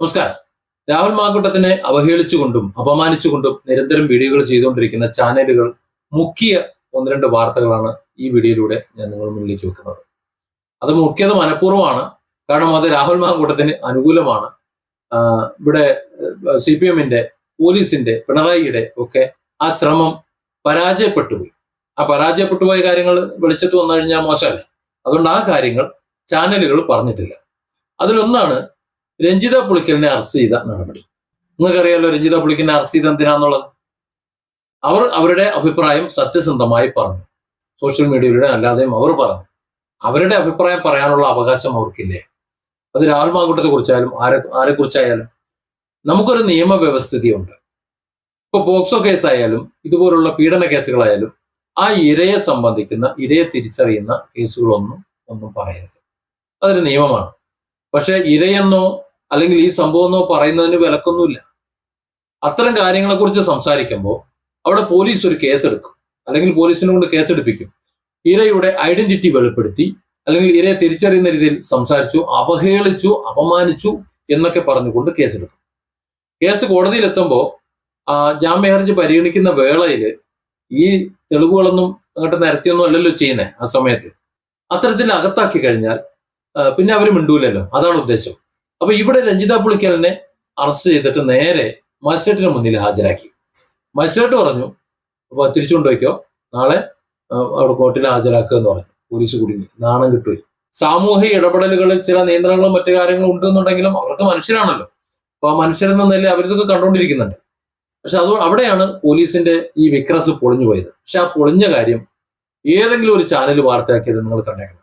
നമസ്കാരം. രാഹുൽ മാങ്കുട്ടത്തിനെ അവഹേളിച്ചുകൊണ്ടും അപമാനിച്ചുകൊണ്ടും നിരന്തരം വീഡിയോകൾ ചെയ്തുകൊണ്ടിരിക്കുന്ന ചാനലുകൾ മുഖ്യ ഒന്ന് രണ്ട് വാർത്തകളാണ് ഈ വീഡിയോയിലൂടെ ഞാൻ നിങ്ങളുടെ മുന്നിലേക്ക് വെക്കുന്നത്. അത് മുഖ്യത മനഃപൂർവമാണ്. കാരണം അത് രാഹുൽ മാങ്കൂട്ടത്തിന് അനുകൂലമാണ്. ഇവിടെ സി പി എമ്മിന്റെ പോലീസിന്റെ പിണറായിയുടെ ഒക്കെ ആ ശ്രമം പരാജയപ്പെട്ടുപോയി. ആ പരാജയപ്പെട്ടുപോയ കാര്യങ്ങൾ വെളിച്ചത്ത് വന്നു കഴിഞ്ഞാൽ മോശമല്ലേ? അതുകൊണ്ട് ആ കാര്യങ്ങൾ ചാനലുകൾ പറഞ്ഞിട്ടില്ല. അതിലൊന്നാണ് രഞ്ജിത പുളിക്കലിനെ അറസ്റ്റ് ചെയ്ത നടപടി. നിങ്ങൾക്കറിയാലോ രഞ്ജിത പുളിക്കലിനെ അറസ്റ്റ് ചെയ്ത എന്തിനാന്നുള്ളത്? അവർ അവരുടെ അഭിപ്രായം സത്യസന്ധമായി പറഞ്ഞു. സോഷ്യൽ മീഡിയയിലൂടെ അല്ലാതെയും അവർ പറഞ്ഞു. അവരുടെ അഭിപ്രായം പറയാനുള്ള അവകാശം അവർക്കില്ലേ? അത് രാഹുൽ മാങ്കൂട്ടത്തെ കുറിച്ചായാലും ആരെ ആരെ കുറിച്ചായാലും നമുക്കൊരു നിയമവ്യവസ്ഥിതിയുണ്ട്. ഇപ്പൊ പോക്സോ കേസായാലും ഇതുപോലുള്ള പീഡന കേസുകളായാലും ആ ഇരയെ സംബന്ധിക്കുന്ന ഇരയെ തിരിച്ചറിയുന്ന കേസുകളൊന്നും ഒന്നും പറയരുത്. അതൊരു നിയമമാണ്. പക്ഷെ ഇരയെന്നോ അല്ലെങ്കിൽ ഈ സംഭവം എന്നോ പറയുന്നതിന് വിലക്കൊന്നുമില്ല. അത്തരം കാര്യങ്ങളെ കുറിച്ച് സംസാരിക്കുമ്പോൾ അവിടെ പോലീസ് ഒരു കേസ് എടുക്കും അല്ലെങ്കിൽ പോലീസിനെ കൊണ്ട് കേസെടുപ്പിക്കും. ഇരയുടെ ഐഡന്റിറ്റി വെളിപ്പെടുത്തി അല്ലെങ്കിൽ ഇരയെ തിരിച്ചറിയുന്ന രീതിയിൽ സംസാരിച്ചു അവഹേളിച്ചു അപമാനിച്ചു എന്നൊക്കെ പറഞ്ഞുകൊണ്ട് കേസെടുക്കും. കേസ് കോടതിയിലെത്തുമ്പോൾ ആ ജാമ്യ ഹർജി പരിഗണിക്കുന്ന വേളയിൽ ഈ തെളിവുകളൊന്നും അങ്ങോട്ട് നിരത്തിയൊന്നും അല്ലല്ലോ ചെയ്യുന്നത് ആ സമയത്ത്. അത്തരത്തിൽ അകത്താക്കി കഴിഞ്ഞാൽ പിന്നെ അവർ മിണ്ടൂലല്ലോ. അതാണ് ഉദ്ദേശം. അപ്പൊ ഇവിടെ രഞ്ജിത പുളിക്കലിനെ അറസ്റ്റ് ചെയ്തിട്ട് നേരെ മജിസ്ട്രേറ്റിന് മുന്നിൽ ഹാജരാക്കി. മജിസ്ട്രേറ്റ് പറഞ്ഞു അപ്പൊ തിരിച്ചു വയ്ക്കോ നാളെ അവിടെ കോർട്ടിൽ ഹാജരാക്കുക എന്ന് പറഞ്ഞു. പോലീസ് കുടുങ്ങി. നാണം കിട്ടുകയും സാമൂഹിക ഇടപെടലുകളിൽ ചില നിയന്ത്രണങ്ങളും മറ്റു കാര്യങ്ങളും ഉണ്ടെന്നുണ്ടെങ്കിലും അവർക്ക് മനുഷ്യരാണല്ലോ. അപ്പൊ ആ മനുഷ്യരെന്ന നിലയിൽ അവരിതൊക്കെ കണ്ടുകൊണ്ടിരിക്കുന്നുണ്ട്. പക്ഷെ അത് അവിടെയാണ് പോലീസിന്റെ ഈ വിക്രസ് പൊളിഞ്ഞു പോയത് പക്ഷെ ആ പൊളിഞ്ഞ കാര്യം ഏതെങ്കിലും ഒരു ചാനൽ വാർത്തയാക്കിയത് നിങ്ങൾ കണ്ടേക്കണം.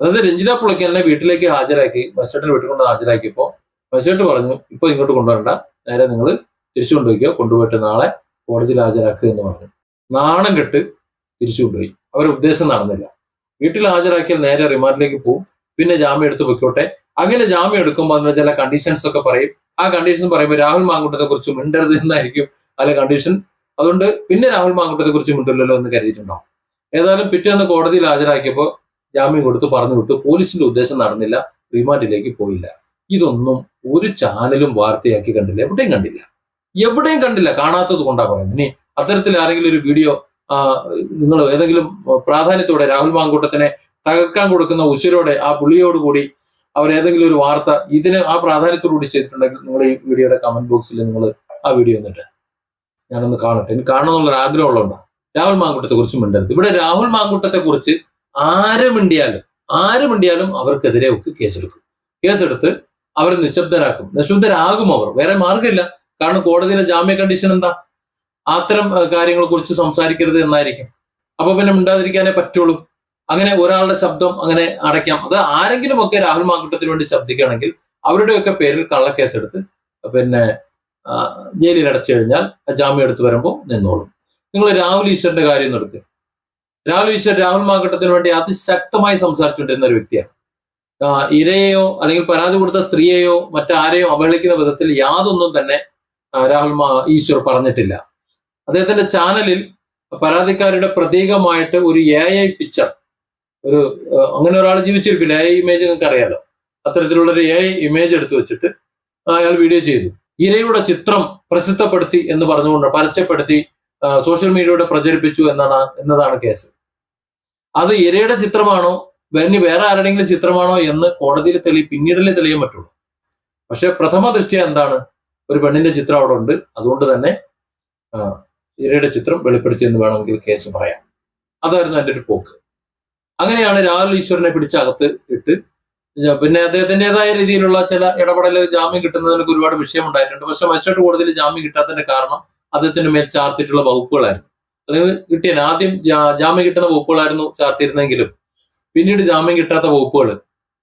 അതായത് രഞ്ജിത പുളിക്കലിനെ വീട്ടിലേക്ക് ഹാജരാക്കി മജിസ്ട്രേറ്റിൽ വീട്ടിൽ കൊണ്ട് ഹാജരാക്കിയപ്പോൾ മജിസ്ട്രേറ്റ് പറഞ്ഞു ഇപ്പൊ ഇങ്ങോട്ട് കൊണ്ടുവരണ്ട. നേരെ നിങ്ങൾ തിരിച്ചു കൊണ്ടുപോയിക്കോ. കൊണ്ടുപോയിട്ട് നാളെ കോടതിയിൽ ഹാജരാക്കുക എന്ന് പറഞ്ഞു. നാണം കെട്ട് തിരിച്ചു കൊണ്ടുപോയി. അവരുടെ ഉദ്ദേശം നടന്നില്ല. വീട്ടിൽ ഹാജരാക്കിയാൽ നേരെ റിമാൻഡിലേക്ക് പോകും പിന്നെ ജാമ്യം എടുത്ത് പൊയ്ക്കോട്ടെ. അങ്ങനെ ജാമ്യം എടുക്കുമ്പോൾ അതിന് ചില കണ്ടീഷൻസ് ഒക്കെ പറയും. ആ കണ്ടീഷൻ പറയുമ്പോൾ രാഹുൽ മാങ്കുട്ടത്തെ കുറിച്ച് മിണ്ടരുത് എന്നായിരിക്കും അതിലെ കണ്ടീഷൻ അതുകൊണ്ട് പിന്നെ രാഹുൽ മാങ്കുട്ടത്തെ കുറിച്ച് മിണ്ടില്ലല്ലോ എന്ന് കരുതിയിട്ടുണ്ടാവും. ഏതായാലും പിറ്റേന്ന് കോടതിയിൽ ഹാജരാക്കിയപ്പോൾ ജാമ്യം കൊടുത്ത് പറഞ്ഞു വിട്ടു. പോലീസിന്റെ ഉദ്ദേശം നടന്നില്ല. റിമാൻഡിലേക്ക് പോയില്ല. ഇതൊന്നും ഒരു ചാനലും വാർത്തയാക്കി കണ്ടില്ല. എവിടെയും കണ്ടില്ല. എവിടെയും കണ്ടില്ല. കാണാത്തത് കൊണ്ടാ പറയുന്നത്. ഇനി അത്തരത്തിൽ ആരെങ്കിലും ഒരു വീഡിയോ നിങ്ങൾ ഏതെങ്കിലും പ്രാധാന്യത്തോടെ രാഹുൽ മാങ്കൂട്ടത്തിനെ തകർക്കാൻ കൊടുക്കുന്ന ഉശിരോടെ ആ പുള്ളിയോട് കൂടി അവർ ഏതെങ്കിലും ഒരു വാർത്ത ഇതിന് ആ പ്രാധാന്യത്തോടുകൂടി ചെയ്തിട്ടുണ്ടെങ്കിൽ നിങ്ങൾ ഈ വീഡിയോയുടെ കമന്റ് ബോക്സിൽ നിങ്ങൾ ആ വീഡിയോ എന്നിട്ട് ഞാനൊന്ന് കാണട്ടെ. എനിക്ക് കാണണമെന്നുള്ള ആഗ്രഹമുള്ളതുകൊണ്ടാണ് രാഹുൽ മാങ്കൂട്ടത്തെ കുറിച്ച് മിണ്ടരുത്. ഇവിടെ രാഹുൽ മാങ്കൂട്ടത്തെ കുറിച്ച് ആര് മിണ്ടിയാലും അവർക്കെതിരെ ഒക്കെ കേസെടുക്കും. കേസെടുത്ത് അവരെ നിശബ്ദരാക്കും. നിശബ്ദരാകും അവർ. വേറെ മാർഗമില്ല കാരണം കോടതിയിലെ ജാമ്യ കണ്ടീഷൻ എന്താ? അത്തരം കാര്യങ്ങളെ കുറിച്ച് സംസാരിക്കരുത് എന്നായിരിക്കും. അപ്പൊ പിന്നെ മിണ്ടാതിരിക്കാനേ പറ്റുള്ളൂ. അങ്ങനെ ഒരാളുടെ ശബ്ദം അങ്ങനെ അടയ്ക്കാം. അത് ആരെങ്കിലും ഒക്കെ രാഹുൽ മാങ്കുട്ടത്തിന് വേണ്ടി ശബ്ദിക്കുകയാണെങ്കിൽ അവരുടെയൊക്കെ പേരിൽ കള്ളക്കേസെടുത്ത് പിന്നെ ജയിലിൽ അടച്ചു കഴിഞ്ഞാൽ ജാമ്യം എടുത്ത് വരുമ്പോൾ നിന്നോളും. നിങ്ങൾ രാഹുൽ ഈശ്വറിന്റെ കാര്യം ഒന്ന് രാഹുൽ ഈശ്വർ രാഹുൽ മാങ്കട്ടത്തിന് വേണ്ടി അതിശക്തമായി സംസാരിച്ചുകൊണ്ടിരുന്ന ഒരു വ്യക്തിയാണ്. ഇരയെയോ അല്ലെങ്കിൽ പരാതി കൊടുത്ത സ്ത്രീയെയോ മറ്റാരെയോ അവഹേളിക്കുന്ന വിധത്തിൽ യാതൊന്നും തന്നെ രാഹുൽ ഈശ്വർ പറഞ്ഞിട്ടില്ല. അദ്ദേഹത്തിന്റെ ചാനലിൽ പരാതിക്കാരുടെ പ്രതീകമായിട്ട് ഒരു എ ഐ പിക്ചർ ഒരു അങ്ങനെ ഒരാൾ ജീവിച്ചിരിക്കില്ല എ ഐ ഇമേജ് നിങ്ങൾക്ക് അറിയാലോ. അത്തരത്തിലുള്ള ഒരു എ ഐ ഇമേജ് എടുത്തു വെച്ചിട്ട് അയാൾ വീഡിയോ ചെയ്തു. ഇരയുടെ ചിത്രം പ്രസിദ്ധപ്പെടുത്തി എന്ന് പറഞ്ഞുകൊണ്ട് പരസ്യപ്പെടുത്തി സോഷ്യൽ മീഡിയയുടെ പ്രചരിപ്പിച്ചു എന്നാണ് എന്നതാണ് കേസ് അത് ഇരയുടെ ചിത്രമാണോ? ഇനി വേറെ ആരുടെങ്കിലും ചിത്രമാണോ എന്ന് കോടതിയിൽ തെളി പിന്നീടല്ലേ തെളിയാൻ പറ്റുള്ളൂ. പക്ഷെ പ്രഥമ ദൃഷ്ടിയ എന്താണ്? ഒരു പെണ്ണിന്റെ ചിത്രം അവിടെ ഉണ്ട്. അതുകൊണ്ട് തന്നെ ഇരയുടെ ചിത്രം വെളിപ്പെടുത്തി എന്ന് വേണമെങ്കിൽ കേസ് പറയാം. അതായിരുന്നു എന്റെ ഒരു പോക്ക്. അങ്ങനെയാണ് രാഹുൽ ഈശ്വരനെ പിടിച്ച് അകത്ത് ഇട്ട് പിന്നെ അദ്ദേഹത്തിന്റെതായ രീതിയിലുള്ള ചില ഇടപെടൽ ജാമ്യം കിട്ടുന്നതിനൊക്കെ ഒരുപാട് വിഷയം ഉണ്ടായിട്ടുണ്ട്. പക്ഷെ മജിസ്ട്രേറ്റ് കോടതിയിൽ ജാമ്യം കിട്ടാത്തതിന്റെ കാരണം അദ്ദേഹത്തിന് മേൽ ചാർത്തിട്ടുള്ള വകുപ്പുകളായിരുന്നു. അല്ലെങ്കിൽ കിട്ടിയ ആദ്യം ജാമ്യം കിട്ടുന്ന വകുപ്പുകളായിരുന്നു ചാർത്തിയിരുന്നെങ്കിലും പിന്നീട് ജാമ്യം കിട്ടാത്ത വകുപ്പുകൾ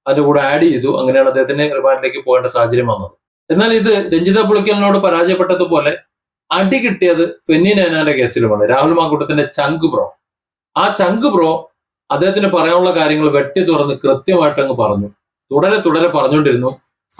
അതിന്റെ കൂടെ ആഡ് ചെയ്തു. അങ്ങനെയാണ് അദ്ദേഹത്തിന്റെ റിമാൻഡിലേക്ക് പോകേണ്ട സാഹചര്യം വന്നത്. എന്നാൽ ഇത് രഞ്ജിത പുളിക്കലിനോട് പരാജയപ്പെട്ടതുപോലെ അടി കിട്ടിയത് പെന്നി നേനാന്റെ കേസിലുമാണ്. രാഹുൽ മാങ്കൂട്ടത്തിന്റെ ചങ്ക് ബ്രോ ആ ചങ്ക് ബ്രോ അദ്ദേഹത്തിന് പറയാനുള്ള കാര്യങ്ങൾ വെട്ടി തുറന്ന് കൃത്യമായിട്ട് അങ്ങ് പറഞ്ഞു. തുടരെ തുടരെ പറഞ്ഞുകൊണ്ടിരുന്നു.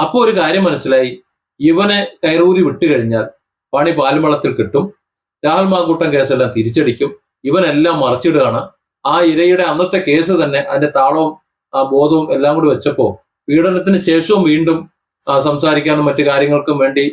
അപ്പോൾ ഒരു കാര്യം മനസ്സിലായി. ഇവനെ കയറൂരി വിട്ടു കഴിഞ്ഞാൽ പണി പാലുമളത്തിൽ കിട്ടും. രാഹുൽ കേസെല്ലാം തിരിച്ചടിക്കും. ഇവനെല്ലാം മറിച്ചിടുകയാണ്. ആ ഇരയുടെ അന്നത്തെ കേസ് തന്നെ അതിന്റെ താളവും ആ ബോധവും എല്ലാം കൂടി വെച്ചപ്പോ പീഡനത്തിന് ശേഷവും വീണ്ടും സംസാരിക്കാനും മറ്റു കാര്യങ്ങൾക്കും വേണ്ടി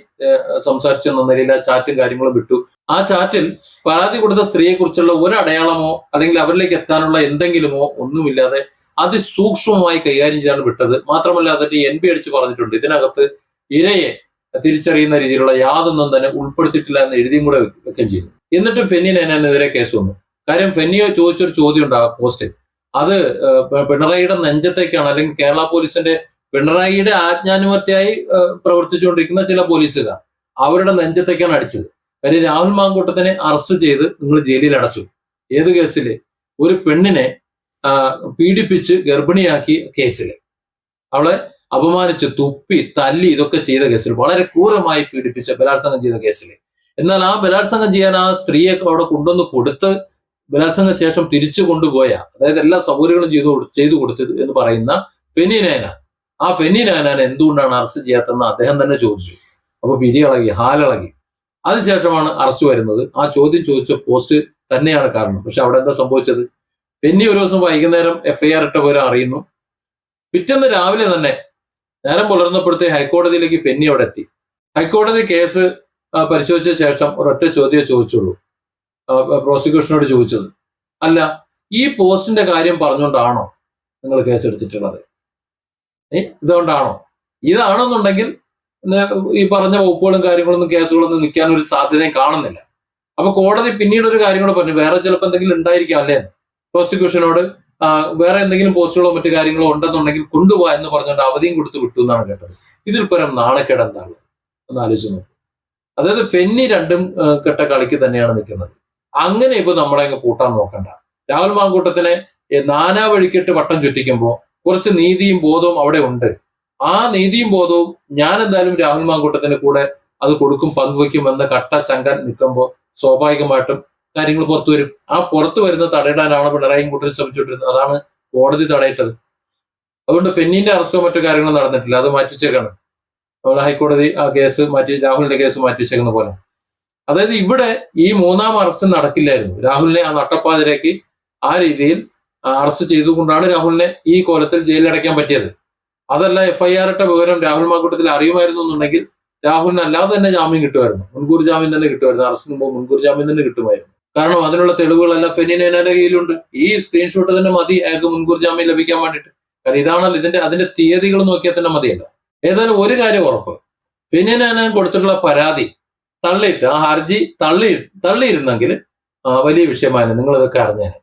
സംസാരിച്ചു സംസാരിച്ചെന്ന നിലയിൽ ആ ചാറ്റും കാര്യങ്ങളും വിട്ടു. ആ ചാറ്റിൽ പരാതി കൊടുത്ത സ്ത്രീയെ കുറിച്ചുള്ള ഒരു അടയാളമോ അല്ലെങ്കിൽ അവരിലേക്ക് എത്താനുള്ള എന്തെങ്കിലുമോ ഒന്നുമില്ലാതെ അതിസൂക്ഷ്മമായി കൈകാര്യം ചെയ്താണ് വിട്ടത്. മാത്രമല്ല അതിന്റെ എൻ ബി അടിച്ച് പറഞ്ഞിട്ടുണ്ട്. ഇതിനകത്ത് ഇരയെ തിരിച്ചറിയുന്ന രീതിയിലുള്ള യാതൊന്നും തന്നെ ഉൾപ്പെടുത്തിയിട്ടില്ല എന്ന് എഴുതിയും കൂടെ വെക്കുകയും ചെയ്തു. എന്നിട്ടും ഫെന്നി നയനാനെതിരെ കേസ് വന്നു. കാര്യം ഫെന്നിയോ ചോദിച്ചൊരു ചോദ്യം ഉണ്ട് ആ പോസ്റ്റിൽ. അത് പിണറായിയുടെ നെഞ്ചത്തേക്കാണ് അല്ലെങ്കിൽ കേരള പോലീസിന്റെ പിണറായിയുടെ ആജ്ഞാനുമത്യായി പ്രവർത്തിച്ചുകൊണ്ടിരിക്കുന്ന ചില പോലീസുകാർ അവരുടെ നെഞ്ചത്തേക്കാണ് അടിച്ചത്. കാര്യം രാഹുൽ മാങ്കൂട്ടത്തിനെ അറസ്റ്റ് ചെയ്ത് നിങ്ങൾ ജയിലിൽ അടച്ചു. ഏത് കേസിൽ ഒരു പെണ്ണിനെ പീഡിപ്പിച്ച് ഗർഭിണിയാക്കി കേസിൽ അവളെ അപമാനിച്ച് തുപ്പി തല്ലി ഇതൊക്കെ ചെയ്ത കേസിൽ വളരെ ക്രൂരമായി പീഡിപ്പിച്ച ബലാത്സംഗം ചെയ്ത കേസിൽ. എന്നാൽ ആ ബലാത്സംഗം ചെയ്യാൻ ആ സ്ത്രീയെ അവിടെ കൊണ്ടുവന്ന് കൊടുത്ത് ബലാത്സംഗ ശേഷം തിരിച്ചു കൊണ്ടുപോയ അതായത് എല്ലാ സൗകര്യങ്ങളും ചെയ്തു ചെയ്തു കൊടുത്തത് എന്ന് പറയുന്ന ഫെനി നയന ആ ഫെനി നയനാൻ എന്തുകൊണ്ടാണ് അറസ്റ്റ് ചെയ്യാത്തതെന്ന് അദ്ദേഹം തന്നെ ചോദിച്ചു. അപ്പൊ പിരിയിളകി ഹാലിളകി അതിനുശേഷമാണ് അറസ്റ്റ് വരുന്നത്. ആ ചോദ്യം ചോദിച്ച പോസ്റ്റ് തന്നെയാണ് കാരണം. പക്ഷെ അവിടെ എന്താ സംഭവിച്ചത്? പെന്നി ഒരു ദിവസം വൈകുന്നേരം എഫ്ഐആർ ഇട്ട പോലെ അറിയുന്നു. പിറ്റേന്ന് രാവിലെ തന്നെ നേരം പുലർന്നപ്പോഴത്തെ ഹൈക്കോടതിയിലേക്ക് പെന്നി അവിടെ എത്തി. ഹൈക്കോടതി കേസ് പരിശോധിച്ച ശേഷം ഒരൊറ്റ ചോദ്യമേ ചോദിച്ചുള്ളൂ. പ്രോസിക്യൂഷനോട് ചോദിച്ചത്. അല്ല ഈ പോസ്റ്റിന്റെ കാര്യം പറഞ്ഞുകൊണ്ടാണോ നിങ്ങൾ കേസ് എടുത്തിട്ടുള്ളത് ഇതുകൊണ്ടാണോ? ഇതാണെന്നുണ്ടെങ്കിൽ ഈ പറഞ്ഞ വകുപ്പുകളും കാര്യങ്ങളൊന്നും കേസുകളൊന്നും നിൽക്കാൻ ഒരു സാധ്യതയും കാണുന്നില്ല. അപ്പൊ കോടതി പിന്നീട് ഒരു കാര്യം കൂടെ പറഞ്ഞു വേറെ ചിലപ്പോൾ എന്തെങ്കിലും ഉണ്ടായിരിക്കാം അല്ലേ? പ്രോസിക്യൂഷനോട് വേറെ എന്തെങ്കിലും പോസ്റ്റുകളോ മറ്റു കാര്യങ്ങളോ ഉണ്ടെന്നുണ്ടെങ്കിൽ കൊണ്ടുപോകാ എന്ന് പറഞ്ഞുകൊണ്ട് അവധിയും കൊടുത്തു വിട്ടു എന്നാണ് കേട്ടത്. ഇതിൽ പരം നാണക്കേട് എന്താണ് ഒന്ന് ആലോചിച്ച് നോക്കും. അതായത് ഫെന്നി രണ്ടും കെട്ട കളിക്ക് തന്നെയാണ് നിൽക്കുന്നത്. അങ്ങനെ ഇപ്പൊ നമ്മളെ അങ്ങ് പൂട്ടാൻ നോക്കണ്ട. രാഹുൽ മാങ്കൂട്ടത്തിനെ നാനാ വഴിക്കിട്ട് വട്ടം ചുറ്റിക്കുമ്പോൾ കുറച്ച് നീതിയും ബോധവും അവിടെ ഉണ്ട്. ആ നീതിയും ബോധവും ഞാൻ എന്തായാലും രാഹുൽ മാങ്കൂട്ടത്തിന് കൂടെ അത് കൊടുക്കും പങ്കുവയ്ക്കുമെന്ന് കട്ട ചങ്കൻ നിൽക്കുമ്പോൾ സ്വാഭാവികമായിട്ടും കാര്യങ്ങൾ പുറത്തു വരും. ആ പുറത്തു വരുന്ന തടയിടാനാണ് പിണറായി കൂട്ടരും ശ്രമിച്ചുകൊണ്ടിരുന്നത്. അതാണ് കോടതി തടയിട്ടത്. അതുകൊണ്ട് ഫെന്നിന്റെ അറസ്റ്റോ മറ്റു കാര്യങ്ങളും നടന്നിട്ടില്ല. അത് മാറ്റിച്ചേക്കാണ് അതുപോലെ ഹൈക്കോടതി ആ കേസ് മാറ്റി രാഹുലിന്റെ കേസ് മാറ്റിച്ചേക്കുന്ന പോലെ. അതായത് ഇവിടെ ഈ മൂന്നാം അറസ്റ്റ് നടക്കില്ലായിരുന്നു. രാഹുലിനെ ആ നട്ടപ്പാതിരേക്ക് ആ രീതിയിൽ അറസ്റ്റ് ചെയ്തുകൊണ്ടാണ് രാഹുലിനെ ഈ കോലത്തിൽ ജയിലിലടയ്ക്കാൻ പറ്റിയത്. അതല്ല എഫ്ഐആർ ഇട്ട വിവരം രാഹുൽ മാക്കൂട്ടത്തിൽ അറിയുമായിരുന്നു എന്നുണ്ടെങ്കിൽ രാഹുലിന് അല്ലാതെ തന്നെ ജാമ്യം കിട്ടുമായിരുന്നു. മുൻകൂർ ജാമ്യം തന്നെ കിട്ടുമായിരുന്നു. അറസ്റ്റിന് മുമ്പ് മുൻകൂർ ജാമ്യം തന്നെ കിട്ടുമായിരുന്നു. കാരണം അതിനുള്ള തെളിവുകളെല്ലാം ഫെനിനേനയുടെ കയ്യിലുണ്ട്. ഈ സ്ക്രീൻഷോട്ട് തന്നെ മതി അയാൾക്ക് മുൻകൂർ ജാമ്യം ലഭിക്കാൻ വേണ്ടിയിട്ട്. കാരണം ഇതാണല്ലോ ഇതിന്റെ അതിന്റെ തീയതികൾ നോക്കിയാൽ തന്നെ മതിയല്ല. ഏതായാലും ഒരു കാര്യം ഉറപ്പ്. ഫെനിനാനാൻ കൊടുത്തിട്ടുള്ള പരാതി തള്ളിയിട്ട് ആ ഹർജി തള്ളി തള്ളിയിരുന്നെങ്കിൽ വലിയ വിഷയമായിരുന്നു. നിങ്ങൾ ഇതൊക്കെ അറിഞ്ഞേനെ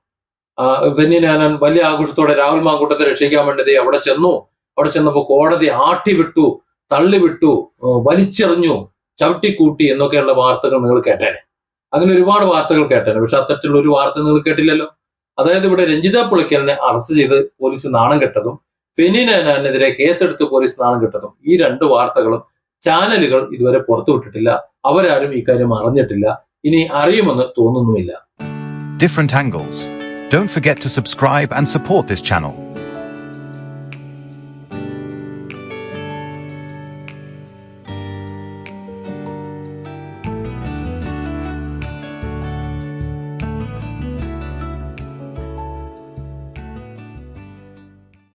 ഫെനിനാനൻ വലിയ ആഘോഷത്തോടെ രാഹുൽ മാങ്കൂട്ടത്തെ രക്ഷിക്കാൻ വേണ്ടത് അവിടെ ചെന്നു. അവിടെ ചെന്നപ്പോൾ കോടതി ആട്ടി വിട്ടു തള്ളിവിട്ടു വലിച്ചെറിഞ്ഞു ചവിട്ടിക്കൂട്ടി എന്നൊക്കെയുള്ള വാർത്തകൾ നിങ്ങൾ കേട്ടേനെ. അങ്ങനെ ഒരുപാട് വാർത്തകൾ കേട്ടേനെ പക്ഷെ അത്തരത്തിലുള്ള ഒരു വാർത്ത നിങ്ങൾ കേട്ടില്ലല്ലോ. അതായത് ഇവിടെ രഞ്ജിത പുളിക്കലിനെ അറസ്റ്റ് ചെയ്ത് പോലീസ് നാണം കെട്ടതും ഫെനിനെതിരെ കേസെടുത്ത് പോലീസ് നാണം കെട്ടതും ഈ രണ്ട് വാർത്തകളും ചാനലുകൾ ഇതുവരെ പുറത്തുവിട്ടിട്ടില്ല അവരാരും ഇക്കാര്യം അറിഞ്ഞിട്ടില്ല. ഇനി അറിയുമെന്ന് തോന്നുന്നുമില്ല. Different angles. Don't forget to subscribe and support this channel.